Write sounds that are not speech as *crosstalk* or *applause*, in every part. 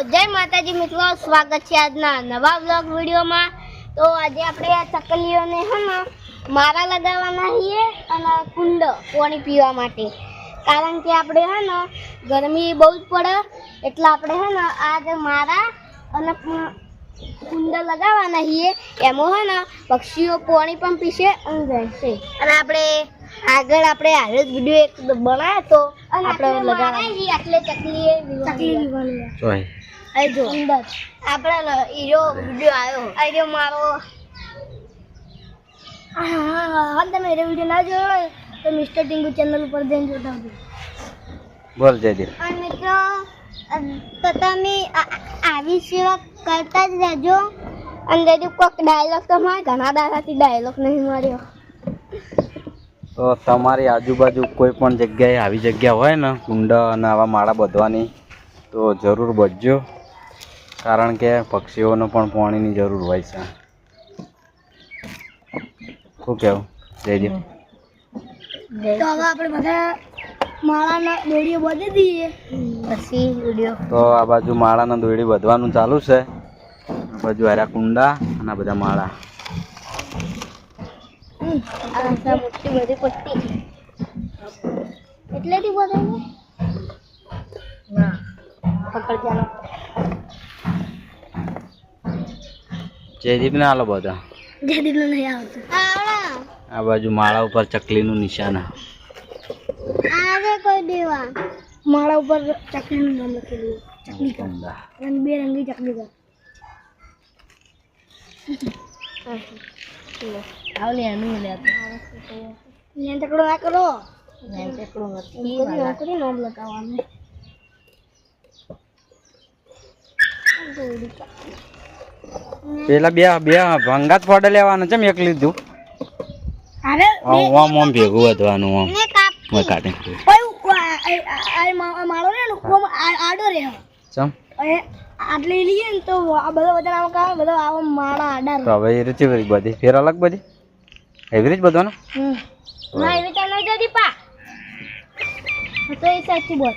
જય માતાજી મિત્રો સ્વાગત છે આજના નવા બ્લોગ વિડીયોમાં. તો આજે આપણે આ ચકલીઓને હે ને મારા લગાવવાના છીએ અને કુંડ પાણી પીવા માટે. કારણ કે આપણે હે ને ગરમી બહુ જ પડે એટલે આપણે હે ને આજે મારા અને કુંડ લગાવવાના છીએ. એમાં હે ને પક્ષીઓ પાણી પણ પીશે અને રહેશે. અને આપણે આગળ આપણે હાલ જ વીડિયો એક બનાવ્યો તો આપણે લગાવવા એટલે ચકલીએ ચકલી ચોય જો. અંદર આપણે હીરો વિડિયો આવ્યો. આઈડિયો મારો. હા તમે હીરો વિડિયો ના જોયો હોય તો મિસ્ટર ટીંગુ ચેનલ ઉપર જઈને જોતા આવજો. બોલ જયદીપ અને મિત્રો તો તમે આવી સેવા કરતા જ રહેજો. અને જયદીપ કોઈક ડાયલોગ તો મારે ઘણા દાદાથી ડાયલોગ નહીં મળ્યો. તો તમારી આજુબાજુ કોઈ પણ જગ્યાએ આવી જગ્યા હોય ને કુંડ અને આવા માળા બધવાની તો જરૂર બચજો કારણ કે પક્ષીઓને પણ પાણીની જરૂર હોય છે. શું કહેવું જયજી તો હવે આપણે બધા માળાના દોડીઓ બાંધી દઈએ. પછી દોડીઓ તો આ બાજુ માળાના દોડી વધવાનું ચાલુ છે. આ બાજુ હારા કુંડા અને બધા માળા. એટલેથી બોલાય ના? પકડ ચાલો જયદીપને આલો બધા. જદીનો નહીં આવતું. આ બાજુ માળા ઉપર ચકલીનું નિશાન. આવે કોઈ દેવા. માળા ઉપર ચકલીનું નામ લખેલું. ચકલી કર રંગબેરંગી ચકલી કર આવલે એનું લેતો ને ચકડો ના કરો. નથી નોકરી નામ લગાવવાનું પેલા બે બે ભંગાત ફોડે લેવાનું છે એક લીધું. અરે ભેગું વધવાનું મેં કાઢે ને ઓમ આડો રે ચમ. હવે આટલી ને તો આ બધો આમ બધો આવો માળા આડા તો હવે એ રીતે બધી બધી ફેર અલગ બધી? ને હમ. ના એવી તો નહીં જતી પા. તો એ સાચી બોલ.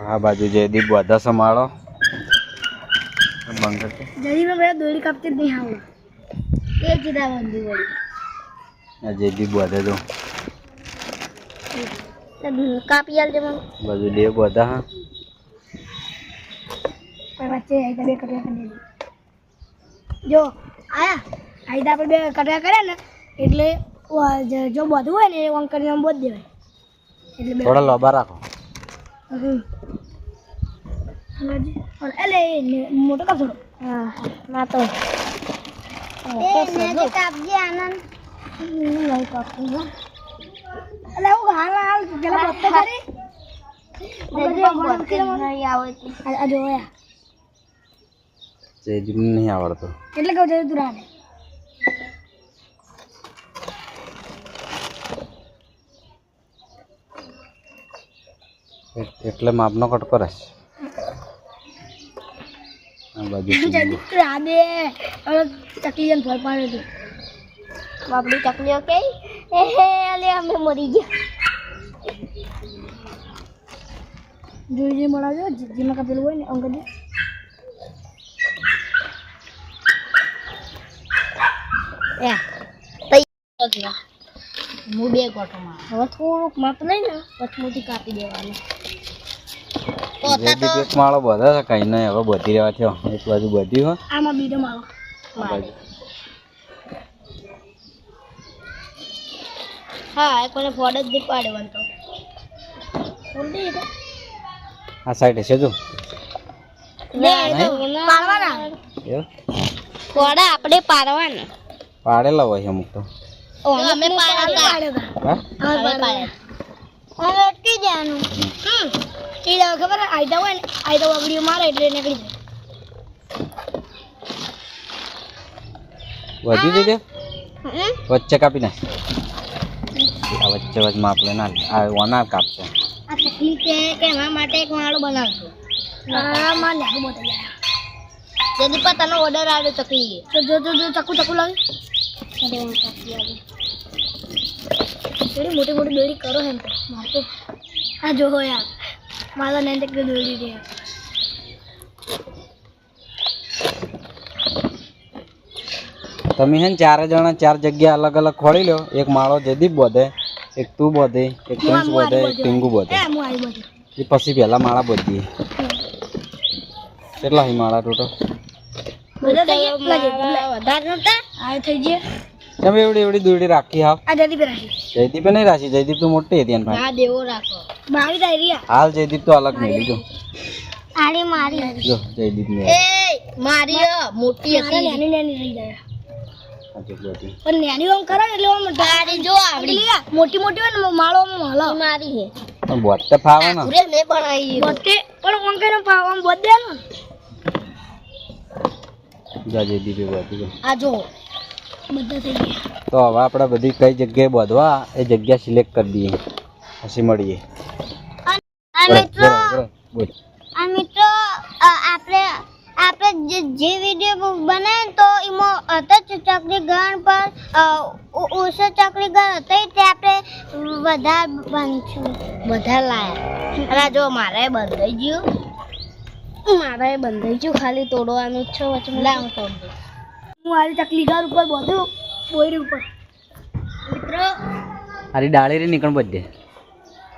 આ બાજુ જયદીપ બધા સમાળો જ કાપી બધા હા. વચ્ચે બે કરી આયા. આઈતા આપણે બે કટકા કર્યા ને એટલે જો બધું હોય ને એ વંક કરીને બોધ દેવાય. એટલે થોડા લોબા રાખો. હમ. સમજ? પણ એટલે એ ને- મોટો કાપ હા ના તો કાપજે આનંદ. નહીં કાપું એટલે હું હાલ હાલ પેલા બત્તો કરી? નહીં આવડતો? એટલે કહું છું તું રાને એટલે માપનો કટકો રહેશે. આ બાજુ *laughs* જલ્દી તું રાને હવે ચકલી જન ફળ પાડે બાપડી ચકલીઓ કે એ હે અલે અમે મરી ગયા. જોઈ જોઈ મળાવજો જેમાં કાપેલું હોય ને અંક દે હું બે ગોઠોમાં હવે થોડુંક માપ લઈ ને પછી મોટી કાપી દેવાની. જયદીપ એક માળો બધા છે કઈ નહીં હવે બધી રહેવા થયો એક બાજુ બધી હો. આમાં બીજો માળો. હા એ કોને ફોડ જ પાડવાનું તો. આ સાઈડ છે જો. પાડવાના? ફોડા આપણે પાડવાના. પાડેલા હોય છે અમુક તો. અમે પાડ્યા અમે પાડ્યા હવે અટકી જવાનું હમ સીધા ખબર આયતા હોય ને આયતા વાગડીઓ મારે એટલે નીકળી વધી દેજે વચ્ચે કાપી નાખ. આ વચ્ચે વચ્ચે આપણે ના આ ઓના કાપશે. આ તકલીફ છે કે એના માટે એક માળો બનાવશું. હા માં પર પતાનો ઓર્ડર આવ્યો તકલી તો જો જો જો ચકુ ચકુ લાવી. થોડી મોટી મોટી બેડી કરો એમ તો. મારે તો આ જો યાર મારા ને તક દોડી દે તમે હે ને ચારે જણા ચાર જગ્યા અલગ અલગ ખોળી લો. એક માળો જયદીપ બોધે એક તું બોધે એક પ્રિન્સ બોધે એક ટીંગુ બોધે. એ હું આવી બધું. એ પછી પહેલા માળા બોધીએ. કેટલા હી માળા ટોટલ? તમે એવડી એવડી દોડી રાખી હા જયદીપ રાખી. જયદીપે નહીં રાખી? જયદીપ તો મોટી હતી પાસે. દેવો રાખો. મારી ડાયરી હાલ જયદીપ તો અલગ નહીં લીધો આરે મારી જો જયદીપ ને. એ મારી મોટી હતી. નાની નાની રહી જાય. પણ નાની આમ કરે એટલે આમ તારી જો આવડી. મોટી મોટી હોય ને માળો આમ હલો. મારી હે. પણ બોધતે ફાવે ને પૂરે મેં બનાવી બોતે પણ ઓમ કઈને પાવ આમ બોદે ને. જા જયદીપે બોધી આ જો. બધા થઈ ગયા. તો હવે આપણે બધી કઈ જગ્યાએ બોધવા એ જગ્યા સિલેક્ટ કરી દઈએ. પછી મળીએ. મિત્રો બરાબર, બોલ. આ મિત્રો અ, આપણે આપણે જે વીડિયો બનાવે તો એમાં હતા ચકરી ગણ પર ઓછો ચકરી ગણ હતો તે આપણે વધારે બનશું. વધારે લાયા. અને જો મારે બંધાઈ ગયું. મારે બંધાઈ ગયું ખાલી તોડવાનું છે વચ્ચે. લાવ તોડ હું આરી ચકલી ગણ ઉપર બધું બોયરી ઉપર. મિત્રો આરી ડાળી રે નીકળ બધે.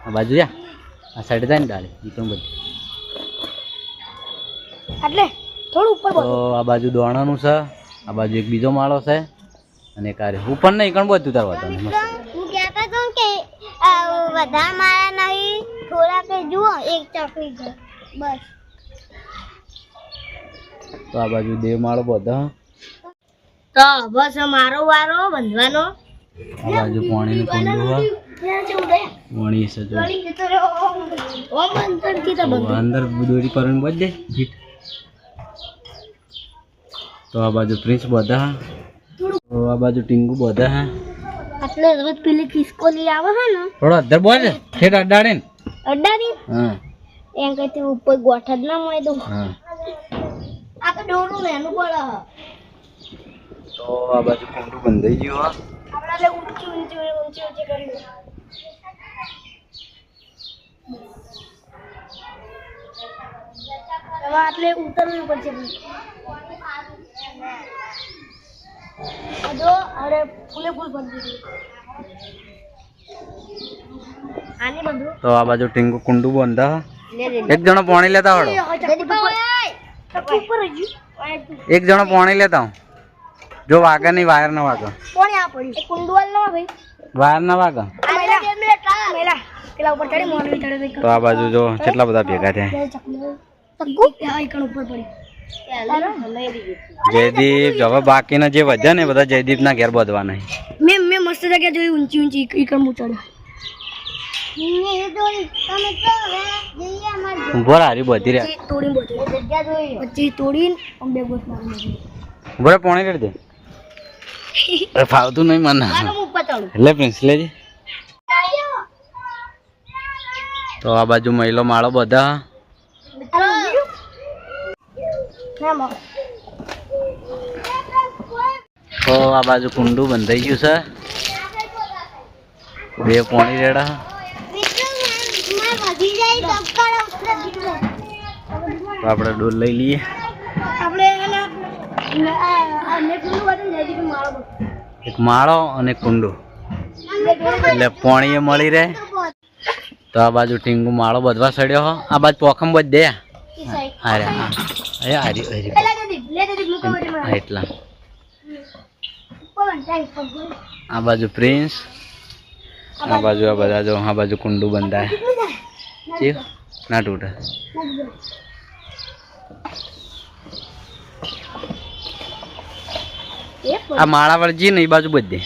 આ બાજુ જા. આ સાઈડ જાય ને ડાળી. નીકળ બધી એટલે થોડું ઉપર તો આ બાજુ દોણાનું છે આ બાજુ એક બીજો માળો છે અને એક ઉપર નહીં કણ બધું ઉતારવા વાતાવરણ હું કહેતા હતો કે વધારે મારા નહીં થોડા કે જુઓ એક ચોકડી છે. બસ. તો આ બાજુ દેવ માળો બધો. તો બસ મારો વારો બંધવાનો. આ બાજુ પાણીનું કુંડું પાણી છે જો. અંદર દોરી પર બધે ફીટ તો આ બાજુ પ્રિન્સ બધા તો આ બાજુ ટીંગુ બધા હા. એટલે પેલી લઈ આવે ને થોડો અધર બોલ ઠેઠ અડાડે ને અડાડી હા એમ કહેતી ઉપર ગોઠ જ ના મળે તો હા. આ તો ડોરું એનું પડે તો આ બાજુ કુંડું બંધાઈ ગયું હા. આપણે ઊંચી ઊંચી ઊંચી ઊંચી કરી હવે આટલે ઉતરવું પડશે જો અરે ફૂલે ફૂલ ભરી દીધું. તો આ બાજુ ટીંગુ કુંડું બંધા એક જણો પાણી લેતા હડો એક જણો પાણી લેતા હું જો વાગે નહીં વાયર ના વાગે. વાયર ના વાગે. તો આ બાજુ જો કેટલા બધા ભેગા થયા. જયદીપ હવે બાકીના જે વધ્યા ને બધા જયદીપ ના ઘેર બધવાના. મેં મેં મસ્ત જગ્યા જોઈ ઊંચી ઊંચી ઈકણ ચડ્યો. ઊભો હારી બધી રહ્યા પછી તોડીને બે મારી પાણી દે. અરે ફાવતું નહીં મને. એટલે પ્રિન્સ લેજે તો આ બાજુ મહિલો માળો બધા. તો આ બાજુ કુંડું બંધાઈ ગયું છે. બે પોણી રેડા. આપડે ડોલ લઈ લઈએ. એક માળો અને કુંડું. એટલે પોણીએ મળી રહે. તો આ બાજુ ટીંગુ માળો બધવા સડ્યો આ બાજુ પોખમ બધ દે હા એ હારી હારી હા એટલા. આ બાજુ પ્રિન્સ આ બાજુ આ બધા જો આ બાજુ કુંડું બંધાય. છે ના તૂટે. આ માળા વળજી જી ને એ બાજુ બધે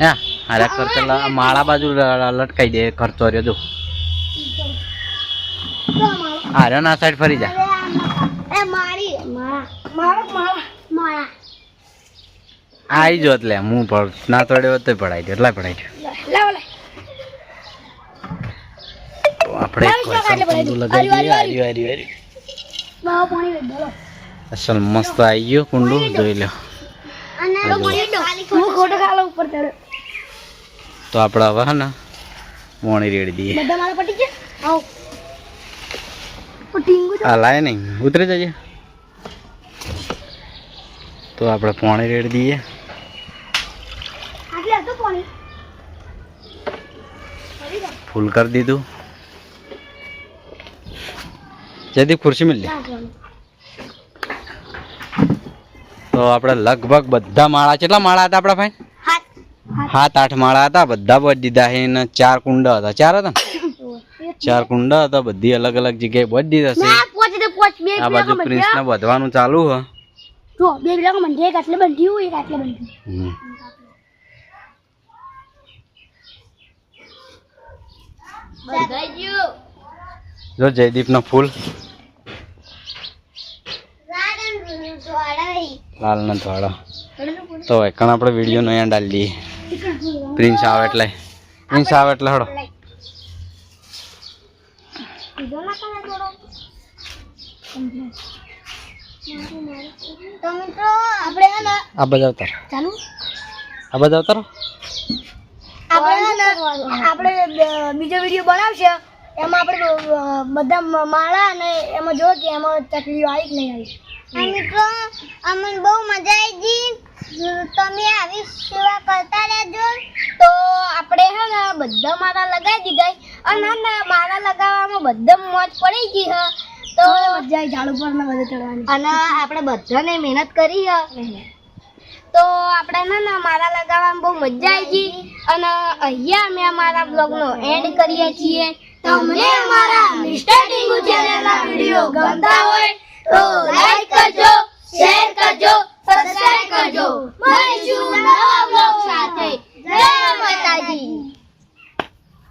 હા હારે ખર્ચો આ માળા બાજુ લટકાઈ દે ખર્ચો રહ્યો જો. હારે ના સાઈડ ફરી જા. આઈ જો એટલે હું પણ ના તોડ્યો તો પડાઈ દે એટલા પડાઈ દે. તો આપણે અસલ મસ્ત આવી ગયો કુંડુ જોઈ લો. ખોટો ખાલો ઉપર ચડ્યો તો આપણે હવે હે ને મોણી રેડી દઈએ. બધા મારા પટી ગયા? આવ. ટીંગુ આ લાય નહીં ઉતરી જઈએ તો આપણે પાણી રેડી દઈએ. ફૂલ કરી દીધું. જયદીપ ખુરશી મળી તો આપણે લગભગ બધા માળા કેટલા માળા હતા આપણા ભાઈ? સાત આઠ માળા હતા બધા બચ દીધા છે ચાર કુંડા હતા. ચાર હતા ચાર કુંડા હતા બધી અલગ અલગ જગ્યાએ બચ દીધા છે. ના પોચ દે પોચ બે આ બાજુ પ્રિન્સ ને વધવાનું ચાલુ હ. જો બે બ્લોક મંડે એક આટલે હોય એક આટલે ગયું જો જયદીપ નો ફૂલ. લાલ ના ધોળા તો એકણ આપણે વીડિયો નો અહીંયા ડાલી દઈએ પ્રિન્સ આવે એટલે. પ્રિન્સ આવે એટલે હડો તો મિત્રો આપણે હે ને આ બધા અવતાર. ચાલુ. આ બધા અવતારો? આપણે આપણે બીજો વીડિયો બનાવશે. એમાં આપણે બધા માળા અને એમાં જો કે એમાં તકલીફ આવી કે નહીં આવી. મિત્રો અમને બહુ મજા આવી ગઈ તમે આવી સેવા કરતા રહેજો. તો આપણે હે ને બધા માળા લગાવી દીધા અને મારા માળા લગાવવામાં બધા મોજ પડી ગઈ હ તો મજા આવી ઝાડ ઉપર ને બધે ચડવાની. અને આપણે બધાને મહેનત કરી તો આપણે ને ને મારા લગાવવામાં બહુ મજા આવી ગઈ. અને અહીંયા અમે અમારા બ્લોગનો એન્ડ કરીએ છીએ. તમને અમારા મિસ્ટર ટીંગુ ચેનલના વીડિયો ગમતા હોય તો લાઈક કરજો શેર કરજો સબસ્ક્રાઇબ કરજો. મળીશું નવા બ્લોગ સાથે. જય માતાજી.